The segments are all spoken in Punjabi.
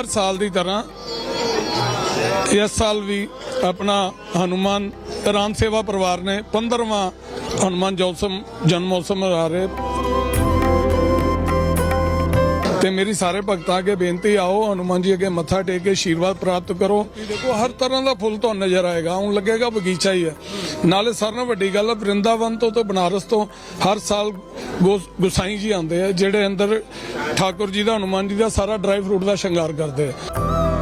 ਹਰ ਸਾਲ ਦੀ ਤਰ੍ਹਾਂ ਇਸ ਸਾਲ ਵੀ ਆਪਣਾ ਹਨੂਮਾਨ ਰਾਮ ਸੇਵਾ ਪਰਿਵਾਰ ਨੇ 15ਵਾਂ ਹਨੂਮਾਨ ਜੋਤਸਮ ਜਨਮ ਉਤਸਵ ਮਨਾ ਰਹੇ ਤੇ ਮੇਰੀ ਸਾਰੇ ਭਗਤਾਂ ਅੱਗੇ ਬੇਨਤੀ ਆਓ ਹਨੂਮਾਨ ਜੀ ਅੱਗੇ ਮੱਥਾ ਟੇਕ ਕੇ ਆਸ਼ੀਰਵਾਦ ਪ੍ਰਾਪਤ ਕਰੋ। ਦੇਖੋ, ਹਰ ਤਰ੍ਹਾਂ ਦਾ ਫੁੱਲ ਤੁਹਾਨੂੰ ਨਜ਼ਰ ਆਏਗਾ ਹੁਣ ਲੱਗੇਗਾ, ਬਗੀਚਾ ਹੀ ਹੈ। ਨਾਲੇ ਸਾਰਿਆਂ ਨਾਲੋਂ ਵੱਡੀ ਗੱਲ ਹੈ ਵਰਿੰਦਾਵਨ ਤੋਂ ਤੇ ਬਨਾਰਸ ਤੋਂ ਹਰ ਸਾਲ ਗੋ- ਗੁਸਾਈ ਜੀ ਆਉਂਦੇ ਆ, ਜਿਹੜੇ ਅੰਦਰ ਠਾਕੁਰ ਜੀ ਦਾ, ਹਨੂਮਾਨ ਜੀ ਦਾ ਸਾਰਾ ਡਰਾਈ ਫਰੂਟ ਦਾ ਸ਼ਿੰਗਾਰ ਕਰਦੇ ਆ।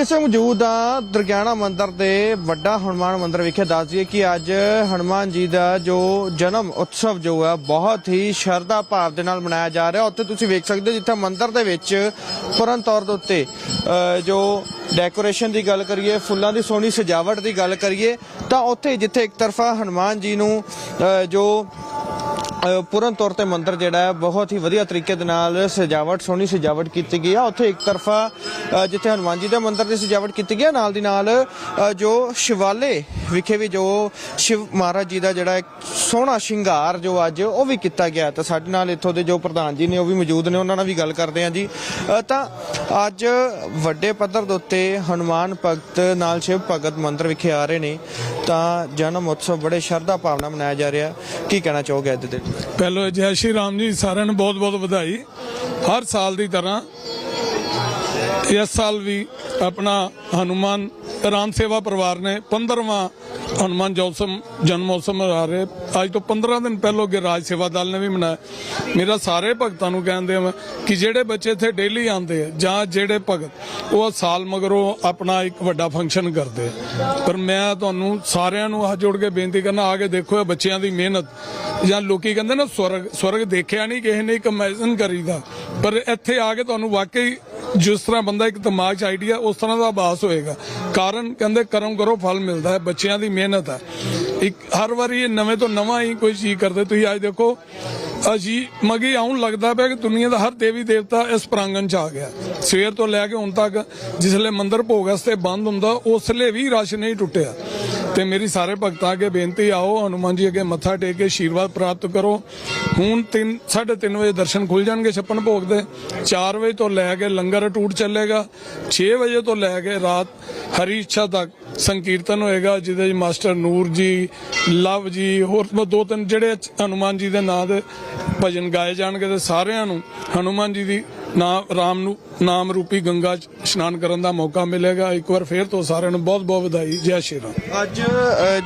ਇਸ ਮੌਜੂਦ ਆ ਦਰਗਿਆਣਾ ਮੰਦਿਰ ਦੇ ਵੱਡਾ ਹਨੂਮਾਨ ਮੰਦਿਰ ਵਿਖੇ ਦੱਸ ਦਈਏ ਕਿ ਅੱਜ ਹਨੂਮਾਨ ਜੀ ਦਾ ਜੋ ਜਨਮ ਉਤਸਵ ਜੋ ਹੈ ਬਹੁਤ ਹੀ ਸ਼ਰਧਾ ਭਾਵ ਦੇ ਨਾਲ ਮਨਾਇਆ ਜਾ ਰਿਹਾ। ਉੱਥੇ ਤੁਸੀਂ ਵੇਖ ਸਕਦੇ ਹੋ ਜਿੱਥੇ ਮੰਦਿਰ ਦੇ ਵਿੱਚ ਪੂਰਨ ਤੌਰ ਦੇ ਉੱਤੇ ਅ, ਜੋ ਡੈਕੋਰੇਸ਼ਨ ਦੀ ਗੱਲ ਕਰੀਏ ਫੁੱਲਾਂ ਦੀ ਸੋਹਣੀ ਸਜਾਵਟ ਦੀ ਗੱਲ ਕਰੀਏ ਤਾਂ ਉੱਥੇ ਜਿੱਥੇ ਇੱਕ ਤਰਫਾ ਹਨੂਮਾਨ ਜੀ ਨੂੰ ਜੋ ਪੂਰਨ ਤੌਰ ਤੇ ਮੰਦਿਰ ਜਿਹੜਾ ਹੈ, ਬਹੁਤ ਹੀ ਵਧੀਆ ਤਰੀਕੇ ਦੇ ਨਾਲ ਸਜਾਵਟ, ਸੋਹਣੀ ਸਜਾਵਟ ਕੀਤੀ ਗਈ ਆ। ਉੱਥੇ ਇੱਕ ਤਰਫਾ ਜਿੱਥੇ ਹਨੂਮਾਨ ਜੀ ਦੇ ਮੰਦਿਰ ਦੀ ਸਜਾਵਟ ਕੀਤੀ ਗਈ ਆ, ਨਾਲ ਦੀ ਨਾਲ ਜੋ ਸ਼ਿਵਾਲੇ ਵਿਖੇ ਵੀ ਜੋ ਸ਼ਿਵ ਮਹਾਰਾਜ ਜੀ ਦਾ ਜਿਹੜਾ ਸੋਹਣਾ ਸ਼ਿੰਗਾਰ ਜੋ ਅੱਜ ਉਹ ਵੀ ਕੀਤਾ ਗਿਆ ਤਾਂ ਸਾਡੇ ਨਾਲ ਇੱਥੋਂ ਦੇ ਜੋ ਪ੍ਰਧਾਨ ਜੀ ਨੇ ਉਹ ਵੀ ਮੌਜੂਦ ਨੇ, ਉਹਨਾਂ ਨਾਲ ਵੀ ਗੱਲ ਕਰਦੇ ਹਾਂ ਜੀ। ਤਾਂ ਅੱਜ ਵੱਡੇ ਪੱਧਰ ਦੇ ਉੱਤੇ ਹਨੂਮਾਨ ਭਗਤ ਨਾਲ ਸ਼ਿਵ ਭਗਤ ਮੰਦਿਰ ਵਿਖੇ ਆ ਰਹੇ ਨੇ। ਤਾਂ ਜਨਮ ਉਤਸਵ ਬੜੇ ਸ਼ਰਧਾ ਭਾਵਨਾ ਮਨਾਇਆ ਜਾ ਰਿਹਾ ਕੀ ਕਹਿਣਾ ਚਾਹੋਗੇ ਅੱਜ ਦੇ ਦਿਨ? ਪਹਿਲੋ ਜੈ ਸ਼੍ਰੀ ਰਾਮ ਜੀ ਸਾਰਿਆਂ ਨੂੰ ਬਹੁਤ ਬਹੁਤ ਵਧਾਈ। ਹਰ ਸਾਲ ਦੀ ਤਰ੍ਹਾਂ ਇਸ ਸਾਲ ਵੀ ਆਪਣਾ ਹਨੂਮਾਨ ਰਾਮ ਸੇਵਾ ਪਰਿਵਾਰ ਨੇ 15ਵਾਂ ਹਨੂਮਾਨ ਜੋਸਮ ਜਨਮ ਉਤਸਵ ਮਨਾ ਰਹੇ। ਅੱਜ ਤੋਂ 15 ਦਿਨ ਪਹਿਲਾਂ ਅੱਗੇ ਰਾਜ ਸੇਵਾ ਦਲ ਨੇ ਵੀ ਮਨਾਇਆ। ਮੇਰਾ ਸਾਰੇ ਭਗਤਾਂ ਨੂੰ ਕਹਿੰਦੇ ਆ ਕਿ ਜਿਹੜੇ ਬੱਚੇ ਇੱਥੇ ਡੇਲੀ ਆਉਂਦੇ ਆ ਜਾਂ ਜਿਹੜੇ ਭਗਤ, ਉਹ ਸਾਲ ਮਗਰੋਂ ਆਪਣਾ ਇੱਕ ਵੱਡਾ ਫੰਕਸ਼ਨ ਕਰਦੇ ਆ। ਪਰ ਮੈਂ ਤੁਹਾਨੂੰ ਸਾਰਿਆਂ ਨੂੰ ਹੱਥ ਜੋੜ ਕੇ ਬੇਨਤੀ ਕਰਨਾ, ਆ ਕੇ ਦੇਖੋ ਇਹ ਬੱਚਿਆਂ ਦੀ ਮਿਹਨਤ। ਜਾਂ ਲੋਕੀ ਕਹਿੰਦੇ ਨਾ, ਸਵਰਗ ਸਵਰਗ ਦੇਖਿਆ ਨਹੀਂ, ਕਿਸੇ ਨੇ ਇੱਕ ਇਮੇਜਿਨ ਕਰੀਦਾ। ਪਰ ਇੱਥੇ ਆ ਕੇ ਤੁਹਾਨੂੰ ਵਾਕਈ ਜਿਸ ਤਰ੍ਹਾਂ ਬੰਦਾ ਇੱਕ ਦਿਮਾਗ 'ਚ ਆਈਡੀਆ, ਉਸ ਤਰ੍ਹਾਂ ਦਾ ਆਭਾਸ ਹੋਏਗਾ। ਕਾਰਨ ਕਹਿੰਦੇ ਕਰਮ ਕਰੋ, ਫਲ ਮਿਲਦਾ ਹੈ, ਬੱਚਿਆਂ ਦੀ ਮਿਹਨਤ ਹੈ। ਇੱਕ ਹਰ ਵਾਰੀ ਇਹ ਨਵੇਂ ਤੋਂ ਨਵਾਂ ਹੀ ਕੋਈ ਚੀਜ਼ ਕਰਦੇ। ਤੁਸੀਂ ਅੱਜ ਦੇਖੋ ਅਜੀ ਮਗੀ ਆਉਣ ਲੱਗਦਾ ਪਿਆ ਕਿ ਦੁਨੀਆ ਦਾ ਹਰ ਦੇਵੀ ਦੇਵਤਾ ਇਸ ਪ੍ਰਾਂਗਣ 'ਚ ਆ ਗਿਆ। ਸਵੇਰ ਤੋਂ ਲੈ ਕੇ ਹੁਣ ਤੱਕ, ਜਿਸਲੇ ਮੰਦਿਰ ਭੋਗ ਵਾਸਤੇ ਬੰਦ ਹੁੰਦਾ, ਉਸਲੇ ਵੀ ਰਸ਼ ਨਹੀਂ ਟੁੱਟਿਆ। ਤੇ ਮੇਰੀ ਸਾਰੇ ਭਗਤਾਂ ਅੱਗੇ ਬੇਨਤੀ ਆਓ ਹਨੂਮਾਨ ਜੀ ਅੱਗੇ ਮੱਥਾ ਟੇਕ ਕੇ ਆਸ਼ੀਰਵਾਦ ਪ੍ਰਾਪਤ ਕਰੋ। ਹੁਣ 3 3:30 ਵਜੇ ਦਰਸ਼ਨ ਖੁੱਲ ਜਾਣਗੇ ਛੱਪਨ ਭੋਗ ਦੇ। 4 ਵਜੇ ਤੋਂ ਲੈ ਕੇ ਲੰਗਰ ਟੂਟ ਚੱਲੇਗਾ। 6 ਵਜੇ ਤੋਂ ਲੈ ਕੇ ਰਾਤ ਹਰੀ ਇੱਛਾ ਤੱਕ ਸੰਕੀਰਤਨ ਹੋਏਗਾ, ਜਿਹਦੇ ਵਿੱਚ ਮਾਸਟਰ ਨੂਰ ਜੀ, ਲਵ ਜੀ, ਹੋਰ ਦੋ ਤਿੰਨ ਜਿਹੜੇ ਹਨੂਮਾਨ ਜੀ ਦੇ ਨਾਂ ਦੇ ਭਜਨ ਗਾਏ ਜਾਣਗੇ ਤੇ ਸਾਰਿਆਂ ਨੂੰ ਹਨੂਮਾਨ ਜੀ ਦੀ ਨਾਮ ਰਾਮ ਨੂੰ ਨਾਮ ਰੂਪੀ ਗੰਗਾ 'ਚ ਇਸ਼ਨਾਨ ਕਰਨ ਦਾ ਮੌਕਾ ਮਿਲੇਗਾ। ਇੱਕ ਵਾਰ ਫੇਰ ਤੋਂ ਸਾਰਿਆਂ ਨੂੰ ਬਹੁਤ ਬਹੁਤ ਵਧਾਈ। ਜੈ ਸ਼੍ਰੀ ਰਾਮ। ਅੱਜ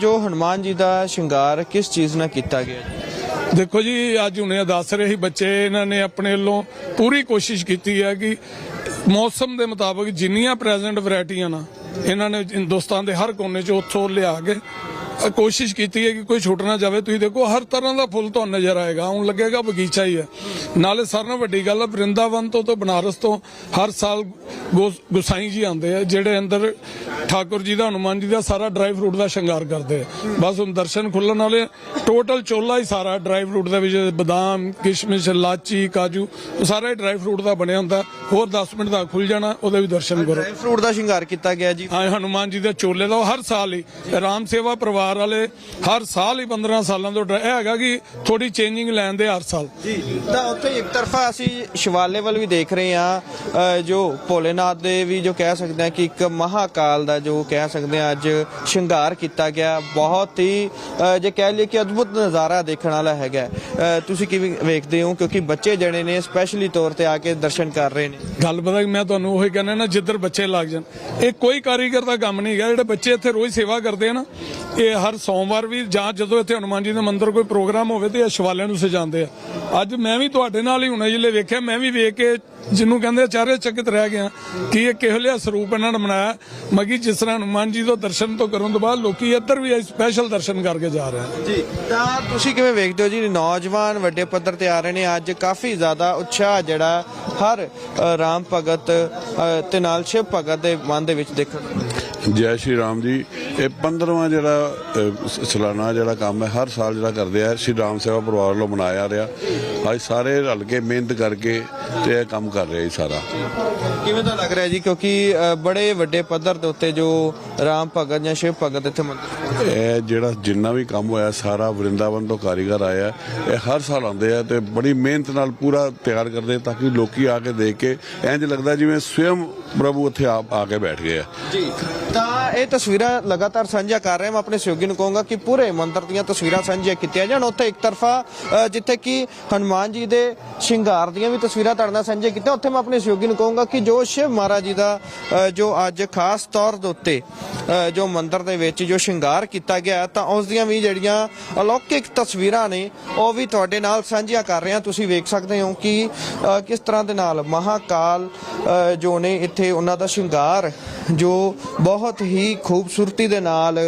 ਜੋ ਹਨੂਮਾਨ ਜੀ ਦਾ ਸ਼ਿੰਗਾਰ ਕਿਸ ਚੀਜ਼ ਨਾਲ ਕੀਤਾ ਗਿਆ ਦੇਖੋ ਜੀ ਅੱਜ ਹੁਣੇ ਦੱਸ ਰਹੇ। ਸੀ ਬੱਚੇ ਇਹਨਾਂ ਨੇ ਆਪਣੇ ਵੱਲੋਂ ਪੂਰੀ ਕੋਸ਼ਿਸ਼ ਕੀਤੀ ਹੈ ਕਿ ਮੌਸਮ ਦੇ ਮੁਤਾਬਕ ਜਿੰਨੀਆਂ ਪ੍ਰੈਜ਼ੈਂਟ ਵੈਰਾਈਟੀਆਂ ਨਾ ਇਹਨਾਂ ਨੇ ਹਿੰਦੁਸਤਾਨ ਦੇ ਹਰ ਕੋਨੇ 'ਚ ਉੱਥੋਂ ਲਿਆ ਕੇ ਕੋਸ਼ਿਸ਼ ਕੀਤੀ ਹੈ ਕਿ ਕੋਈ ਛੁੱਟ ਨਾ ਜਾਵੇ। ਤੁਸੀਂ ਦੇਖੋ ਹਰ ਤਰ੍ਹਾਂ ਦਾ ਫੁੱਲ ਤੁਹਾਨੂੰ ਨਜ਼ਰ ਆਏਗਾ। ਹੁਣ ਲੱਗੇਗਾ ਬਗੀਚਾ ਹੀ ਹੈ। ਨਾਲੇ ਸਾਰਿਆਂ ਨਾਲੋਂ ਵੱਡੀ ਗੱਲ ਹੈ ਵਰਿੰਦਾਵਨ ਤੋਂ ਤੇ ਬਨਾਰਸ ਤੋਂ ਹਰ ਸਾਲ ਗੁਸਾਈ ਜੀ ਆਉਂਦੇ ਆ ਜਿਹੜੇ ਅੰਦਰ ਠਾਕੁਰ ਜੀ ਦਾ ਹਨੂਮਾਨ ਜੀ ਦਾ ਸਾਰਾ ਡਰਾਈ ਫਰੂਟ ਦਾ ਸ਼ਿੰਗਾਰ ਕਰਦੇ ਆ। ਬਸ ਹੁਣ ਦਰਸ਼ਨ ਖੁੱਲਣ ਵਾਲੇ ਟੋਟਲ ਚੋਲਾ ਹੀ ਸਾਰਾ ਡਰਾਈ ਫਰੂਟ ਦੇ ਵਿੱਚ ਬਦਾਮ ਕਿਸ਼ਮਿਸ਼ ਲਾਚੀ ਕਾਜੂ ਉਹ ਸਾਰਾ ਹੀ ਡਰਾਈ ਫਰੂਟ ਦਾ ਬਣਿਆ ਹੁੰਦਾ। ਹੋਰ 10 ਮਿੰਟ ਦਾ ਖੁੱਲ ਜਾਣਾ ਉਹਦੇ ਵੀ ਦਰਸ਼ਨ ਕਰੋ। ਡਰਾਈ ਫਰੂਟ ਦਾ ਸ਼ਿੰਗਾਰ ਕੀਤਾ ਗਿਆ ਜੀ। ਹਾਂ ਹਨੂਮਾਨ ਜੀ ਦੇ ਚੋਲੇ ਦਾ ਹਰ ਸਾਲ ਹੀ। ਰਾਮ ਸੇਵਾ ਪਰਿਵਾਰ ਵਾਲੇ ਹਰ ਸਾਲ ਹੀ 15 ਸਾਲਾਂ ਤੋਂ ਇਹ ਹੈਗਾ ਕਿ ਥੋੜੀ ਚੇਂਜਿੰਗ ਲੈਣ ਦੇ ਹਰ ਸਾਲ। ਜੀ ਤਾਂ ਉੱਥੇ ਇੱਕ ਤਰਫਾ ਅਸੀਂ ਸ਼ਿਵਾਲੇ ਵੱਲ ਵੀ ਦੇਖ ਰਹੇ ਹਾਂ ਜੋ ਭੋਲੇਨਾਥ ਦੇ ਵੀ ਜੋ ਕਹਿ ਸਕਦੇ ਹਾਂ ਕਿ ਇੱਕ ਮਹਾਕਾਲ ਦਾ ਜੋ ਕਹਿ ਸਕਦੇ ਹਾਂ ਅੱਜ ਸ਼ਿੰਗਾਰ ਕੀਤਾ ਗਿਆ ਬਹੁਤ ਹੀ ਜੇ ਕਹਿ ਲਈਏ ਕਿ ਅਦਭੁਤ ਨਜ਼ਾਰਾ ਦੇਖਣ ਵਾਲਾ ਹੈਗਾ ਤੁਸੀਂ ਕਿਵੇਂ ਵੇਖਦੇ ਹੋ? ਕਿਉਂਕਿ ਬੱਚੇ ਜਿਹੜੇ ਨੇ ਸਪੈਸ਼ਲੀ ਤੌਰ ਤੇ ਆ ਕੇ ਦਰਸ਼ਨ ਕਰ ਰਹੇ ਨੇ। ਗੱਲ ਪਤਾ ਮੈਂ ਤੁਹਾਨੂੰ ਉਹੀ ਕਹਿੰਦਾ ਨਾ ਜਿੱਧਰ ਬੱਚੇ ਲੱਗ ਜਾਣ। ਇਹ ਕੋਈ ਕਾਰੀਗਰ ਦਾ ਕੰਮ ਨਹੀਂ ਹੈਗਾ ਜਿਹੜੇ ਬੱਚੇ ਇੱਥੇ ਰੋਜ਼ ਸੇਵਾ ਕਰਦੇ ਆ ਨਾ ਇਹ ਹਰ ਸੋਮਵਾਰ ਵੀ ਜਾਂ ਜਦੋਂ ਇੱਥੇ ਹਨੂਮਾਨ ਜੀ ਦੇ ਮੰਦਿਰ ਕੋਈ ਪ੍ਰੋਗਰਾਮ ਹੋਵੇ ਤੇ ਇਹ ਸ਼ਿਵਾਲਿਆਂ ਨੂੰ ਸਜਾਉਂਦੇ ਆ। ਅੱਜ ਮੈਂ ਵੀ ਤੁਹਾਡੇ ਨਾਲ ਹੀ ਹੁਣੇ ਜਿਲੇ ਵੇਖਿਆ, ਮੈਂ ਵੀ ਵੇਖ ਕੇ ਜਿਹਨੂੰ ਕਹਿੰਦੇ ਚਾਰੇ ਚੱਕਿਤ ਰਹਿ ਗਿਆ ਕਿ ਇਹ ਕਿਹੋ ਜਿਹਾ ਸਰੂਪ ਇਹਨਾਂ ਨੇ ਬਣਾਇਆ? ਮਗੀ ਜਿਸ ਤਰ੍ਹਾਂ ਹਨੂਮਾਨ ਜੀ ਤੋਂ ਦਰਸ਼ਨ ਤੋਂ ਕਰਨ ਤੋਂ ਬਾਅਦ ਲੋਕੀ ਇੱਧਰ ਵੀ ਸਪੈਸ਼ਲ ਦਰਸ਼ਨ ਕਰਕੇ ਜਾ ਰਹੇ ਆ। ਜੀ ਤਾਂ ਤੁਸੀਂ ਕਿਵੇਂ ਵੇਖਦੇ ਹੋ ਜੀ? ਨੌਜਵਾਨ ਵੱਡੇ ਪੱਧਰ ਤੇ ਆ ਰਹੇ ਨੇ। ਅੱਜ ਕਾਫੀ ਜ਼ਿਆਦਾ ਉਤਸ਼ਾਹ ਜਿਹੜਾ ਹਰ ਰਾਮ ਭਗਤ ਤੇ ਨਾਲ ਸ਼ਿਵ ਭਗਤ ਦੇ ਮਨ ਦੇ ਵਿੱਚ ਦੇਖਣ ਨੂੰ। ਜੈ ਸ਼੍ਰੀ ਰਾਮ ਜੀ ਇਹ 15ਵਾਂ ਜਿਹੜਾ ਸਾਲਾਨਾ ਜਿਹੜਾ ਕੰਮ ਹੈ ਹਰ ਸਾਲ ਜਿਹੜਾ ਕਰਦੇ ਆ ਸ਼੍ਰੀ ਰਾਮ ਸੇਵਾ ਪਰਿਵਾਰ ਵੱਲੋਂ ਮਨਾਇਆ ਰਿਹਾ। ਅੱਜ ਸਾਰੇ ਰਲ ਕੇ ਮਿਹਨਤ ਕਰਕੇ ਤੇ ਇਹ ਕੰਮ ਕਰ ਰਹੇ ਜੀ ਸਾਰਾ। ਕਿਵੇਂ ਦਾ ਲੱਗ ਰਿਹਾ ਜੀ? ਕਿਉਂਕਿ ਅ, ਬੜੇ ਵੱਡੇ ਪੱਧਰ ਦੇ ਉੱਤੇ ਜੋ ਰਾਮ ਭਗਤ ਜਾਂ ਸ਼ਿਵ ਭਗਤ ਇੱਥੇ ਮੰਦਰ ਇਹ ਜਿਹੜਾ ਜਿੰਨਾ ਵੀ ਕੰਮ ਹੋਇਆ ਸਾਰਾ ਵਰਿੰਦਾਵਨ ਤੋਂ ਕਾਰੀਗਰ ਆਇਆ। ਇਹ ਹਰ ਸਾਲ ਆਉਂਦੇ ਆ ਤੇ ਬੜੀ ਮਿਹਨਤ ਨਾਲ ਪੂਰਾ ਤਿਆਰ ਕਰਦੇ ਤਾਂ ਕਿ ਲੋਕੀ ਆ ਕੇ ਦੇਖ ਕੇ ਇੰਜ ਲੱਗਦਾ ਜਿਵੇਂ ਸਵਯੰ ਪ੍ਰਭੂ ਉੱਥੇ ਆ ਆ ਕੇ ਬੈਠ ਗਏ ਆ। ਜੀ। ਤਾਂ ਇਹ ਤਸਵੀਰਾਂ ਲਗਾਤਾਰ ਸਾਂਝਾ ਕਰ ਰਹੇ ਹਾਂ। ਮੈਂ ਆਪਣੇ ਸਹਿਯੋਗੀ ਨੂੰ ਕਹੂੰਗਾ ਕਿ ਪੂਰੇ ਮੰਦਿਰ ਦੀਆਂ ਤਸਵੀਰਾਂ ਸਾਂਝੀਆਂ ਕੀਤੀਆਂ ਜਾਣ। ਉੱਥੇ ਇੱਕ ਤਰਫਾ ਜਿੱਥੇ ਕਿ ਹਨੂਮਾਨ ਜੀ ਦੇ ਸ਼ਿੰਗਾਰ ਦੀਆਂ ਵੀ ਤਸਵੀਰਾਂ ਤੁਹਾਡੇ ਨਾਲ ਸਾਂਝੀਆਂ ਕੀਤੀਆਂ। ਉੱਥੇ ਮੈਂ ਆਪਣੇ ਸਹਿਯੋਗੀ ਨੂੰ ਕਹੂੰਗਾ ਕਿ ਜੋ ਸ਼ਿਵ ਮਹਾਰਾਜ ਜੀ ਦਾ ਜੋ ਅੱਜ ਖਾਸ ਤੌਰ ਦੇ ਉੱਤੇ ਜੋ ਮੰਦਿਰ ਦੇ ਵਿੱਚ ਜੋ ਸ਼ਿੰਗਾਰ ਕੀਤਾ ਗਿਆ, ਤਾਂ ਉਸ ਦੀਆਂ ਵੀ ਜਿਹੜੀਆਂ ਅਲੌਕਿਕ ਤਸਵੀਰਾਂ ਨੇ, ਉਹ ਵੀ ਤੁਹਾਡੇ ਨਾਲ ਸਾਂਝੀਆਂ ਕਰ ਰਹੇ ਹਾਂ। ਤੁਸੀਂ ਵੇਖ ਸਕਦੇ ਹੋ ਕਿ ਕਿਸ ਤਰ੍ਹਾਂ ਦੇ ਨਾਲ ਮਹਾਕਾਲ ਜੋ ਨੇ ਇੱਥੇ ਉਹਨਾਂ ਦਾ ਸ਼ਿੰਗਾਰ ਜੋ ਬਹੁਤ ਹੀ ਖੂਬਸੂਰਤੀ ਦੇ ਨਾਲ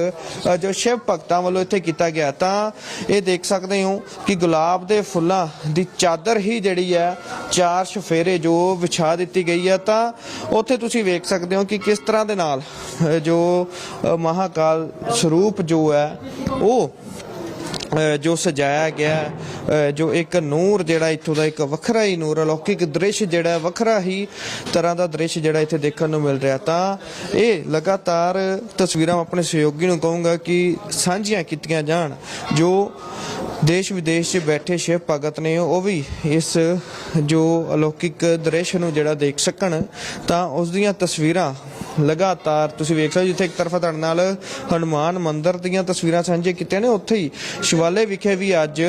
ਜੋ ਸ਼ਿਵ ਭਗਤਾਂ ਵੱਲੋਂ ਇੱਥੇ ਕੀਤਾ ਗਿਆ। ਤਾਂ ਇਹ ਦੇਖ ਸਕਦੇ ਹੋ ਕਿ ਗੁਲਾਬ ਦੇ ਫੁੱਲਾਂ ਦੀ ਚਾਦਰ ਹੀ ਜਿਹੜੀ ਹੈ ਚਾਰ ਸ਼ਫੇਰੇ ਜੋ ਵਿਛਾ ਦਿੱਤੀ ਗਈ ਹੈ। ਤਾਂ ਉੱਥੇ ਤੁਸੀਂ ਵੇਖ ਸਕਦੇ ਹੋ ਕਿ ਕਿਸ ਤਰ੍ਹਾਂ ਦੇ ਨਾਲ ਜੋ ਅ, ਮਹਾਕਾਲ ਸਰੂਪ ਜੋ ਹੈ ਉਹ ਜੋ ਸਜਾਇਆ ਗਿਆ ਜੋ ਇੱਕ ਨੂਰ ਜਿਹੜਾ ਇੱਥੋਂ ਦਾ ਇੱਕ ਵੱਖਰਾ ਹੀ ਨੂਰ, ਅਲੌਕਿਕ ਦ੍ਰਿਸ਼ ਜਿਹੜਾ ਵੱਖਰਾ ਹੀ ਤਰ੍ਹਾਂ ਦਾ ਦ੍ਰਿਸ਼ ਜਿਹੜਾ ਇੱਥੇ ਦੇਖਣ ਨੂੰ ਮਿਲ ਰਿਹਾ। ਤਾਂ ਇਹ ਲਗਾਤਾਰ ਤਸਵੀਰਾਂ ਆਪਣੇ ਸਹਿਯੋਗੀ ਨੂੰ ਕਹੂੰਗਾ ਕਿ ਸਾਂਝੀਆਂ ਕੀਤੀਆਂ ਜਾਣ। ਜੋ ਦੇਸ਼ ਵਿਦੇਸ਼ 'ਚ ਬੈਠੇ ਸ਼ਿਵ ਭਗਤ ਨੇ, ਉਹ ਵੀ ਇਸ ਜੋ ਅਲੌਕਿਕ ਦ੍ਰਿਸ਼ ਨੂੰ ਜਿਹੜਾ ਦੇਖ ਸਕਣ, ਤਾਂ ਉਸ ਦੀਆਂ ਤਸਵੀਰਾਂ ਲਗਾਤਾਰ ਤੁਸੀਂ ਵੇਖ ਸਕਦੇ ਜਿੱਥੇ ਇੱਕ ਤਰਫਾ ਤੁਹਾਡੇ ਨਾਲ ਹਨੂਮਾਨ ਮੰਦਿਰ ਦੀਆਂ ਤਸਵੀਰਾਂ ਸਾਂਝੇ ਕੀਤੀਆਂ ਨੇ ਉੱਥੇ ਹੀ ਸ਼ਿਵਾਲੇ ਵਿਖੇ ਵੀ ਅੱਜ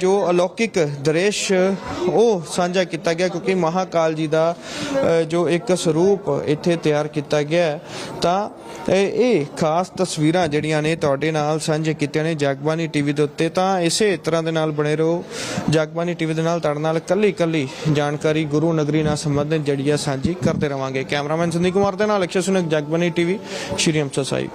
ਜੋ ਅਲੌਕਿਕ ਦ੍ਰਿਸ਼ ਉਹ ਸਾਂਝਾ ਕੀਤਾ ਗਿਆ ਕਿਉਂਕਿ ਮਹਾਕਾਲ ਜੀ ਦਾ ਜੋ ਇੱਕ ਸਰੂਪ ਇੱਥੇ ਤਿਆਰ ਕੀਤਾ ਗਿਆ ਹੈ, ਤਾਂ ਇਹ ਇਹ ਖਾਸ ਤਸਵੀਰਾਂ ਜਿਹੜੀਆਂ ਨੇ ਤੁਹਾਡੇ ਨਾਲ ਸਾਂਝੇ ਕੀਤੀਆਂ ਨੇ ਜਗਬਾਨੀ ਟੀਵੀ ਦੇ ਉੱਤੇ। ਤਾਂ ਇਸੇ ਤਰ੍ਹਾਂ ਦੇ ਨਾਲ ਬਣੇ ਰਹੋ। ਜਗਬਾਨੀ ਟੀਵੀ ਦੇ ਨਾਲ ਤੁਹਾਡੇ ਨਾਲ ਕੱਲੀ ਕੱਲੀ ਜਾਣਕਾਰੀ ਗੁਰੂ ਨਗਰੀ ਨਾਲ ਸੰਬੰਧਿਤ ਜਿਹੜੀ ਆ ਸਾਂਝੀ ਕਰਦੇ ਰਵਾਂਗੇ। ਕੈਮਰਾਮੈਨ ਸੰਦੀਪ ਕੁਮਾਰ ਦੇ ਨਾਲ ਅਕਸ਼ੇ ਸੁਨਕ ਜਗਬਾਨੀ ਟੀਵੀ, ਸ਼੍ਰੀ ਅੰਮ੍ਰਿਤਸਰ ਸਾਹਿਬ।